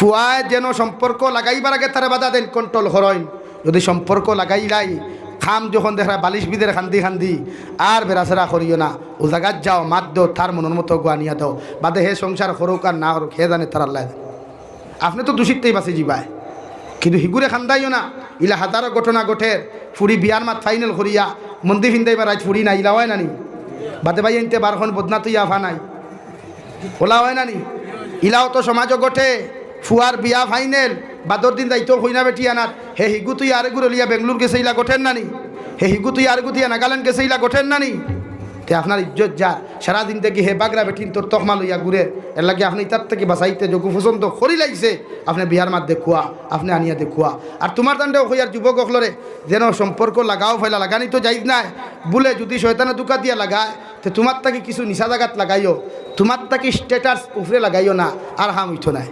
ফুয়ায় যেন সম্পর্ক লাগাইবার আগে তারা বাধা দেন কন্ট্রোল করেন যদি সম্পর্ক লাগাই লাই খাম যখন দেখা বালিশ বিদের খান্দি খান্দি, আর বেড়াচেরা করিও না। ও জায়গাত যাও, মাত দো তার মনের মতো গুয়ানিয়া দাও। বাদে হে সংসার করুক আর না করুক হে জানে তার আল্লাহ। আপনি তো দূষিতই বাঁচে যাবায় কিন্তু হিগুরে খান্দাইও না। ইলা হাজারো ঘটনা ঘটে ফুরি বিয়ার মাত ফাইনাল করিয়া মন্দির ফিন্দাইবার আজ ফুরি না ইলা হয় নানি। বাদে ভাই আনতে বারখন বদনা তুই আফা নাই। ওলা হয় নানি। ইলাও তো সমাজও ঘটে। ফুয়ার বিয়া ফাইনেল বাদর দিন দায়িত্ব হইনা বেটি আনার হে হিগু তুই আরগুলো লিয়া বেঙ্গলোর গেছে ইলা গোঠেন নানি। হে হিগু তুই আর গুতিয়া নাগাল্যান্ড গেছে ইলা গোঠেন নানি। তে আপনার ইজ্জত যা, সারাদিন থেকে হে বাগরা বেটিন তোর তকমা লইয়া ঘুরে এর লাগে আপনি তার থেকে বাঁচাইতে যোগ পছন্দ করি লাগছে আপনি বিহার মাত দেখুয়া আপনি আনিয়া দেখুয়া আর তোমার দান্ডেও হইয়ার যুবক অকলরে যেন সম্পর্ক লাগাও ফেলা লাগানি তো যাই নাই। বলে যদি শয়তানে দুকা দিয়া লাগায়, তো তোমার তাকে কিছু নিষা জাগাত লাগাইও। তোমার তাকে স্টেটাস উপরে লাগাইও না আর হাম উঠো নাই।